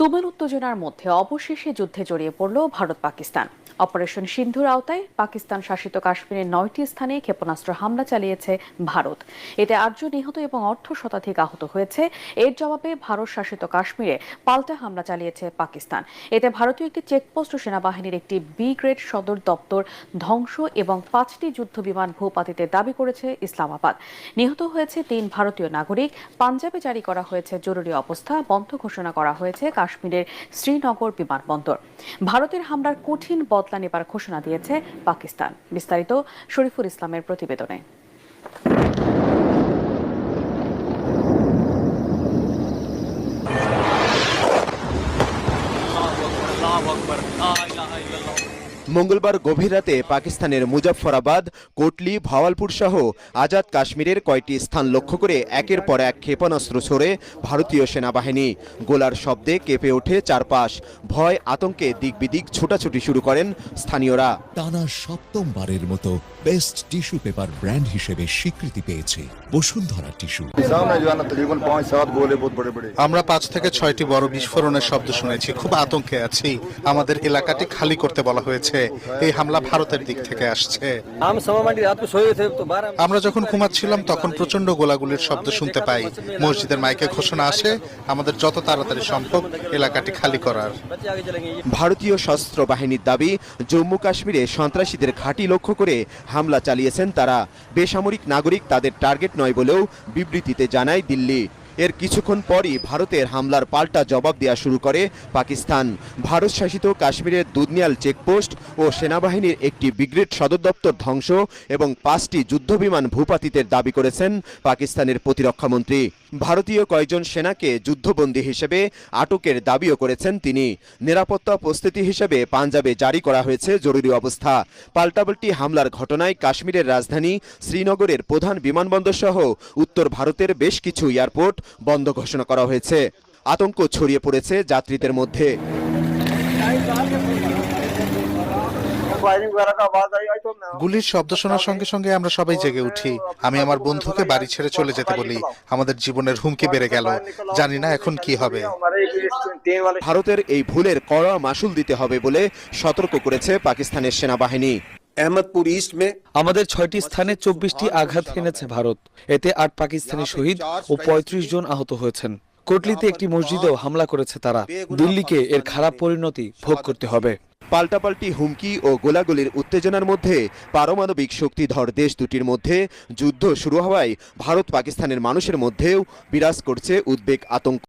তুমুল উত্তেজনার মধ্যে অবশেষে যুদ্ধে জড়িয়ে পড়ল ভারত পাকিস্তান। অপারেশন সিন্ধুর আওতায় পাকিস্তান শাসিত কাশ্মীরের নয়টি স্থানে ক্ষেপণাস্ত্র হামলা চালিয়েছে ভারত। এতে আটজন নিহত এবং অর্ধ শতাধিক আহত হয়েছে। এর জবাবে ভারত শাসিত কাশ্মীরে পাল্টা হামলা চালিয়েছে পাকিস্তান। এতে ভারতীয় একটি চেকপোস্ট ও সেনাবাহিনীর একটি বি গ্রেড সদর দপ্তর ধ্বংস এবং পাঁচটি যুদ্ধ বিমান ভূপাতিতে দাবি করেছে ইসলামাবাদ। নিহত হয়েছে তিন ভারতীয় নাগরিক। পাঞ্জাবে জারি করা হয়েছে জরুরি অবস্থা। বন্ধ ঘোষণা করা হয়েছে কাশ্মীরের শ্রীনগর বিমানবন্দর। ভারতের হামলার কঠিন বদলা নেবার ঘোষণা দিয়েছে পাকিস্তান। বিস্তারিত শরীফুল ইসলামের প্রতিবেদনে। মঙ্গলবার গভীর রাতে পাকিস্তানের মুজফ্ফরাবাদ কোটলি ভাওয়ালপুর সহ আজাদ কাশ্মীরের কয়েকটি স্থান লক্ষ্য করে একের পর এক ক্ষেপণাস্ত্র ছোড়ে ভারতীয় সেনাবাহিনী। গোলার শব্দে কেঁপে ওঠে চারপাশ। ভয় আতঙ্কে দিকবিদিক ছোটাছুটি শুরু করেন স্থানীয়রা। টানা সপ্তমবারের মতো বেস্ট টিস্যু পেপার ব্র্যান্ড হিসেবে স্বীকৃতি পেয়েছে বসুন্ধরা টিস্যু। আমরা পাঁচ থেকে ছয়টি বড় বিস্ফোরণের শব্দ শুনেছি। খুব আতঙ্কে আছি। আমাদের এলাকাটি খালি করতে বলা হয়েছে। এই হামলা ভারতের দিক থেকে আসছে। আমরা যখন ঘুমাচ্ছিলাম তখন প্রচণ্ড গোলাগুলির শব্দ শুনতে পাই। মসজিদের মাইকে ঘোষণা আসে আমাদের যত তাড়াতাড়ি সম্ভব এলাকাটি খালি করার। ভারতীয় সশস্ত্র বাহিনীর দাবি জম্মু কাশ্মীরে সন্ত্রাসীদের ঘাঁটি লক্ষ্য করে হামলা চালিয়েছেন তারা। বেসামরিক নাগরিক তাদের টার্গেট নয় বলেও বিবৃতিতে জানায় দিল্লি। এর কিছুক্ষণ পরই ভারতের হামলার পাল্টা জবাব দেওয়া শুরু করে পাকিস্তান। ভারত শাসিত কাশ্মীরের দুধনিয়াল চেকপোস্ট ও সেনাবাহিনীর একটি ব্রিগেড সদর দপ্তর ধ্বংস এবং পাঁচটি যুদ্ধবিমান ভূপাতিতের দাবি করেছেন পাকিস্তানের প্রতিরক্ষামন্ত্রী ভারতীয় কয়েকজন সেনাকে যুদ্ধবন্দী হিসেবে আটকের দাবিও করেছেন তিনি। নিরাপত্তা প্রস্তুতি হিসেবে পাঞ্জাবে জারি করা হয়েছে জরুরি অবস্থা। পাল্টাপাল্টি হামলার ঘটনায় কাশ্মীরের রাজধানী শ্রীনগরের প্রধান বিমানবন্দর সহ উত্তর ভারতের বেশ কিছু এয়ারপোর্ট বন্ধ ঘোষণা করা হয়েছে। আতঙ্ক ছড়িয়ে পড়েছে যাত্রীদের মধ্যে। গুলির শব্দ শোনার সঙ্গে সঙ্গে আমরা সবাই জেগে উঠি। আমি আমার বন্ধুকে বাড়ি ছেড়ে চলে যেতে বলি। আমাদের জীবনের হুমকি বেড়ে গেল। জানি না এখন কি হবে। ভারতের এই ভুলের কড়া মাসুল দিতে হবে বলে সতর্ক করেছে পাকিস্তানের সেনাবাহিনী। আহমদপুর ইস্ট মে আমাদের ছয়টি স্থানে চব্বিশটি আঘাত হেনেছে ভারত। এতে আট পাকিস্তানি শহীদ ও ৩৫ জন আহত হয়েছেন। কোটলিতে একটি মসজিদেও হামলা করেছে তারা। দিল্লিকে এর খারাপ পরিণতি ভোগ করতে হবে। পাল্টাপাল্টি হুমকি ও গোলাগুলির উত্তেজনার মধ্যে পারমাণবিক শক্তিধর দেশ দুটির মধ্যে যুদ্ধ শুরু হওয়ায় ভারত পাকিস্তানের মানুষের মধ্যেও বিরাজ করছে উদ্বেগ আতঙ্ক।